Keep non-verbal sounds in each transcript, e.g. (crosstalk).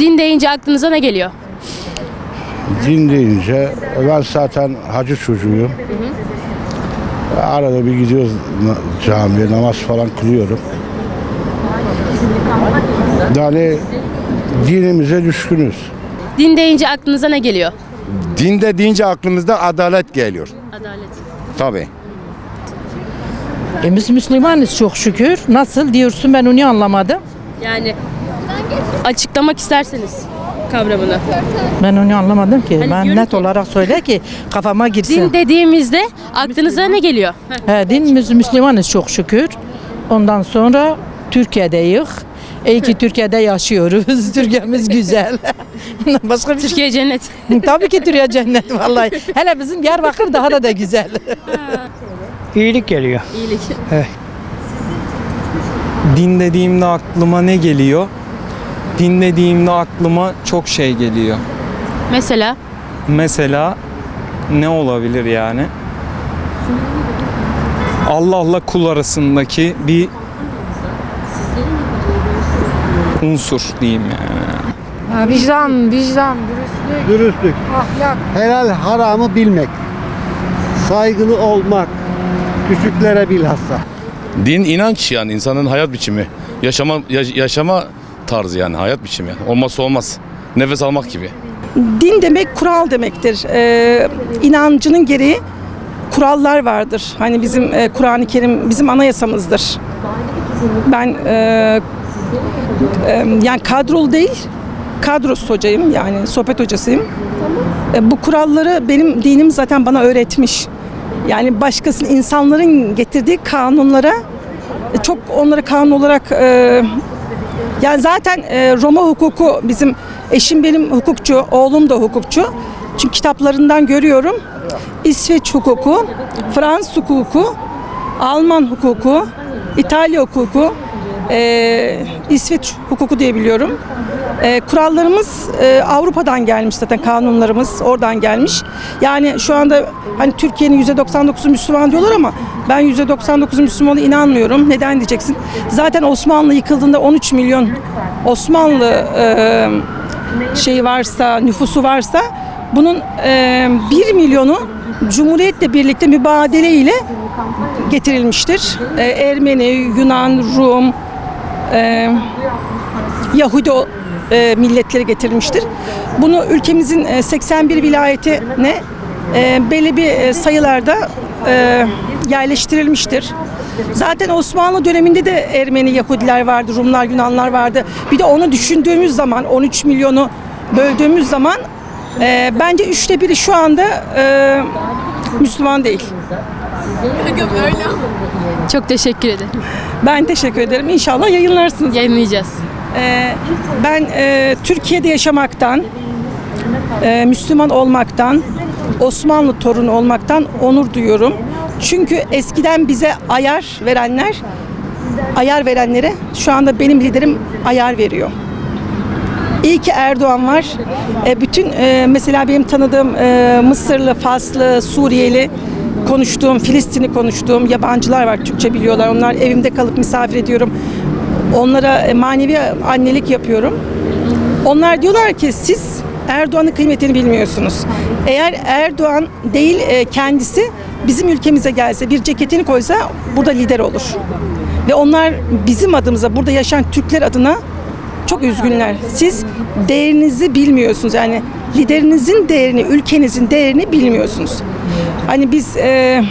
Din deyince aklınıza ne geliyor? Din deyince ben zaten hacı çocuğuyum. Arada bir gidiyoruz camiye namaz falan kılıyorum. Yani dinimize düşkünüz. Din deyince aklınıza ne geliyor? Dinde deyince aklımızda adalet geliyor. Adalet. Tabii. E, biz Müslümanız çok şükür. Nasıl diyorsun ben onu anlamadım. Yani açıklamak isterseniz kavramını. Ben onu anlamadım ki. Hani ben net ki- olarak söyle ki kafama girsin. Din dediğimizde aklınıza ne geliyor? He, din Müs- Müslümanız çok şükür. Ondan sonra Türkiye'deyiz. İyi ki Türkiye'de yaşıyoruz. (laughs) Türkiye'miz güzel. (laughs) Başka bir şey. Türkiye cennet. (laughs) Tabii ki Türkiye cennet vallahi. Hele bizim Diyarbakır daha da da güzel. İyilik geliyor. İyilik. Din dediğimde aklıma ne geliyor? Din dediğimde aklıma çok şey geliyor. Mesela Mesela ne olabilir yani? Allah'la kul arasındaki bir unsur diyeyim yani. Ha, vicdan, vicdan, dürüstlük, Dürüstlük, ahlak. helal haramı bilmek, saygılı olmak, küçüklere bilhassa. Din inanç yani insanın hayat biçimi. Yaşama ya- yaşama tarzı yani hayat biçimi yani. Olmazsa olmaz. Nefes almak gibi. Din demek kural demektir. Ee, inancının gereği kurallar vardır. Hani bizim e, Kur'an-ı Kerim bizim anayasamızdır. Ben e, e, yani kadrolu değil, kadrosuz hocayım yani sohbet hocasıyım. E, bu kuralları benim dinim zaten bana öğretmiş. Yani başkasının insanların getirdiği kanunlara e, çok onları kanun olarak e, yani zaten e, Roma hukuku bizim eşim benim hukukçu, oğlum da hukukçu. Çünkü kitaplarından görüyorum. İsveç hukuku, Fransız hukuku, Alman hukuku, İtalya hukuku, e, İsveç hukuku diye biliyorum. E, kurallarımız e, Avrupa'dan gelmiş zaten kanunlarımız oradan gelmiş. Yani şu anda hani Türkiye'nin %99'u Müslüman diyorlar ama ben %99'u Müslüman'a inanmıyorum. Neden diyeceksin? Zaten Osmanlı yıkıldığında 13 milyon Osmanlı e, şeyi varsa, nüfusu varsa bunun e, 1 milyonu Cumhuriyet'le birlikte mübadele ile getirilmiştir. E, Ermeni, Yunan, Rum, e, Yahudi e, milletleri getirilmiştir. Bunu ülkemizin e, 81 vilayetine e, belli bir e, sayılarda e, yerleştirilmiştir. Zaten Osmanlı döneminde de Ermeni Yahudiler vardı, Rumlar, Yunanlar vardı. Bir de onu düşündüğümüz zaman 13 milyonu böldüğümüz zaman e, bence üçte biri şu anda e, Müslüman değil. Çok teşekkür ederim. Ben teşekkür ederim. İnşallah yayınlarsınız. Yayınlayacağız. Ee, ben e, Türkiye'de yaşamaktan, e, Müslüman olmaktan, Osmanlı torunu olmaktan onur duyuyorum. Çünkü eskiden bize ayar verenler, ayar verenlere şu anda benim liderim ayar veriyor. İyi ki Erdoğan var. E, bütün e, mesela benim tanıdığım e, Mısırlı, Faslı, Suriyeli konuştuğum, Filistinli konuştuğum yabancılar var. Türkçe biliyorlar. Onlar evimde kalıp misafir ediyorum. Onlara e, manevi annelik yapıyorum. Onlar diyorlar ki siz Erdoğan'ın kıymetini bilmiyorsunuz. Eğer Erdoğan değil e, kendisi bizim ülkemize gelse bir ceketini koysa burada lider olur. Ve onlar bizim adımıza burada yaşayan Türkler adına çok üzgünler. Siz değerinizi bilmiyorsunuz. Yani liderinizin değerini, ülkenizin değerini bilmiyorsunuz. Hani biz e,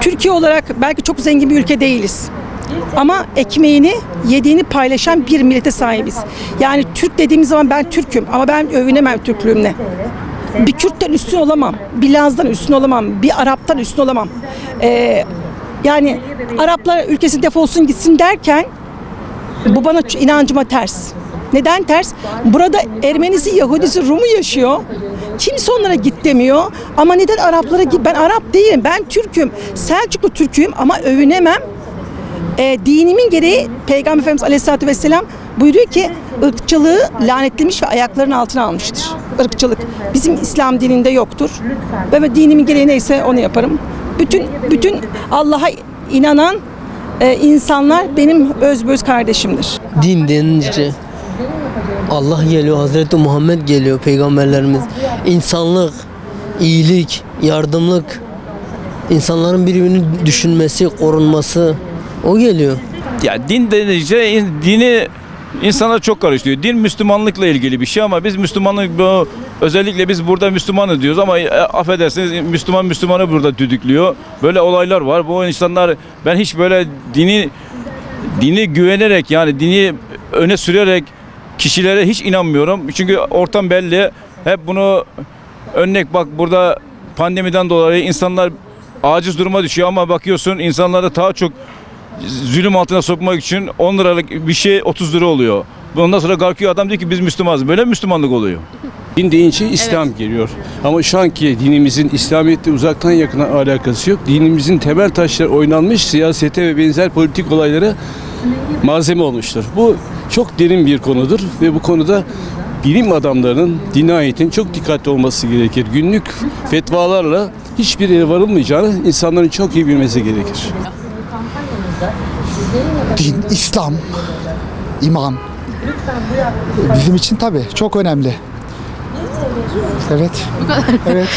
Türkiye olarak belki çok zengin bir ülke değiliz. Ama ekmeğini, yediğini paylaşan bir millete sahibiz. Yani Türk dediğimiz zaman ben Türk'üm ama ben övünemem Türklüğümle. Bir Kürt'ten üstün olamam, bir Laz'dan üstün olamam, bir Arap'tan üstün olamam. Ee, yani Araplar ülkesi defolsun gitsin derken bu bana inancıma ters. Neden ters? Burada Ermenisi, Yahudisi, Rumu yaşıyor. Kimse onlara git demiyor. Ama neden Araplara git? Ben Arap değilim. Ben Türk'üm. Selçuklu Türk'üyüm ama övünemem. E, dinimin gereği Peygamber Efendimiz Aleyhisselatü Vesselam buyuruyor ki ırkçılığı lanetlemiş ve ayaklarının altına almıştır. Irkçılık. Bizim İslam dininde yoktur. Ve dinimin gereği neyse onu yaparım. Bütün bütün Allah'a inanan e, insanlar benim öz öz kardeşimdir. Din denince Allah geliyor, Hazreti Muhammed geliyor, peygamberlerimiz. İnsanlık, iyilik, yardımlık, insanların birbirini düşünmesi, korunması o geliyor. Ya din denince in- dini insanlar çok karıştırıyor. Din Müslümanlıkla ilgili bir şey ama biz Müslümanlık özellikle biz burada Müslümanız diyoruz ama e, affedersiniz Müslüman Müslümanı burada düdüklüyor. Böyle olaylar var. Bu insanlar ben hiç böyle dini dini güvenerek yani dini öne sürerek kişilere hiç inanmıyorum. Çünkü ortam belli. Hep bunu örnek bak burada pandemiden dolayı insanlar aciz duruma düşüyor ama bakıyorsun insanları daha çok zulüm altına sokmak için 10 liralık bir şey 30 lira oluyor. Ondan sonra kalkıyor adam diyor ki biz Müslümanız. Böyle mi Müslümanlık oluyor? (laughs) Din deyince İslam geliyor. Ama şu anki dinimizin İslamiyet'te uzaktan yakına alakası yok. Dinimizin temel taşları oynanmış siyasete ve benzer politik olaylara malzeme olmuştur. Bu çok derin bir konudur ve bu konuda bilim adamlarının, dine aitin çok dikkatli olması gerekir. Günlük fetvalarla hiçbir yere varılmayacağını insanların çok iyi bilmesi gerekir. Din, İslam, iman. Bizim için tabii çok önemli. Evet. Evet.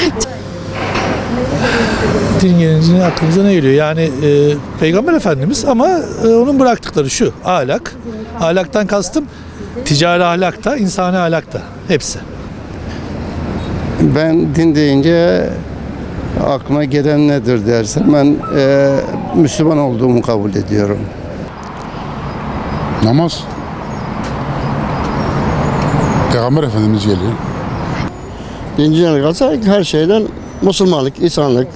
Din gelince aklımıza ne geliyor? Yani e, Peygamber Efendimiz ama e, onun bıraktıkları şu ahlak. Ahlaktan kastım ticari ahlakta, insani ahlakta. Hepsi. Ben din deyince aklıma gelen nedir dersen ben e, Müslüman olduğumu kabul ediyorum. Namaz. Peygamber Efendimiz geliyor. Dincine kalsa her şeyden Müslümanlık, insanlık,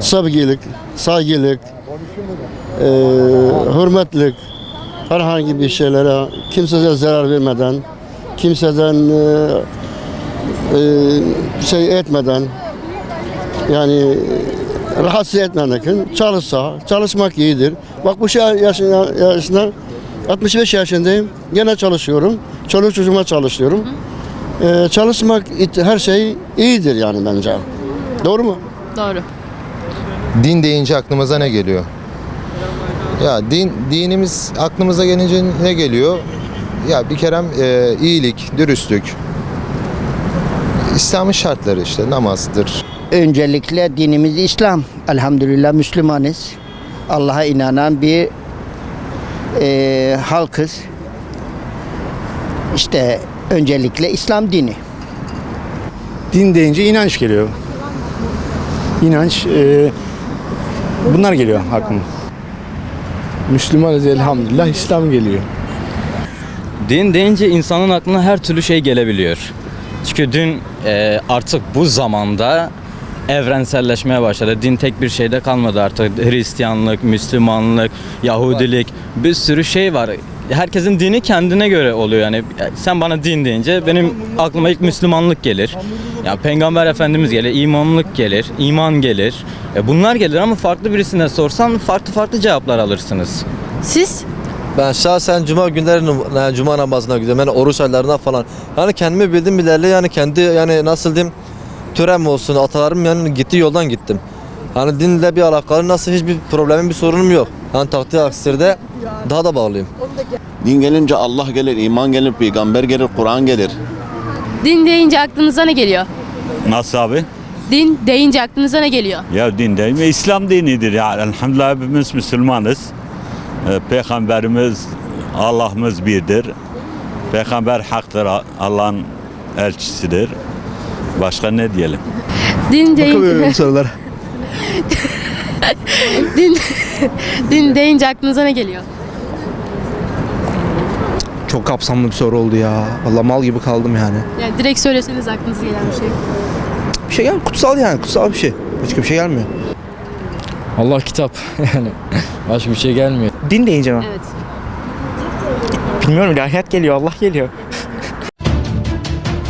sevgilik, saygılık, e, hürmetlik, herhangi bir şeylere kimseye zarar vermeden, kimseden e, e, şey etmeden, yani rahatsız etmemek çalışsa, çalışmak iyidir. Bak bu şey yaşında, yaşında 65 yaşındayım, gene çalışıyorum, çoluk çocuğuma çalışıyorum. Ee, çalışmak her şey iyidir yani bence. Doğru mu? Doğru. Din deyince aklımıza ne geliyor? Ya din dinimiz aklımıza gelince ne geliyor? Ya bir kere e, iyilik, dürüstlük. İslam'ın şartları işte namazdır, Öncelikle dinimiz İslam. Elhamdülillah Müslümanız. Allah'a inanan bir eee, halkız. İşte öncelikle İslam dini. Din deyince inanç geliyor. İnanç e, bunlar geliyor aklıma. Müslümanız elhamdülillah İslam geliyor. Din deyince insanın aklına her türlü şey gelebiliyor. Çünkü din e, artık bu zamanda evrenselleşmeye başladı. Din tek bir şeyde kalmadı artık. Hristiyanlık, Müslümanlık, Yahudilik bir sürü şey var. Herkesin dini kendine göre oluyor yani. Sen bana din deyince benim aklıma ilk Müslümanlık gelir. Ya Peygamber Efendimiz gelir, imanlık gelir, iman gelir. E, bunlar gelir ama farklı birisine sorsan farklı farklı cevaplar alırsınız. Siz? Ben şahsen cuma günleri yani cuma namazına gidiyorum. Yani oruç aylarına falan. Yani kendimi bildim bileli yani kendi yani nasıl diyeyim törem olsun atalarım yani gittiği yoldan gittim. Hani dinle bir alakalı nasıl hiçbir problemim bir sorunum yok. Yani takdir aksirde daha da bağlıyım. Din gelince Allah gelir, iman gelir, peygamber gelir, Kur'an gelir. Din deyince aklınıza ne geliyor? Nasıl abi? Din deyince aklınıza ne geliyor? Ya din değil mi? İslam dinidir ya. Elhamdülillah hepimiz Müslümanız. Ee, Peygamberimiz Allah'ımız birdir. Peygamber haktır. Allah'ın elçisidir. Başka ne diyelim? Din deyince sorular. (laughs) din din deyince aklınıza ne geliyor? Çok kapsamlı bir soru oldu ya. Allah mal gibi kaldım yani. Yani direkt söyleseniz aklınıza gelen bir şey. Bir şey gel kutsal yani kutsal bir şey. Başka bir şey gelmiyor. Allah kitap (laughs) yani başka bir şey gelmiyor. Din deyince mi? Evet. Bilmiyorum ilahiyat geliyor Allah geliyor.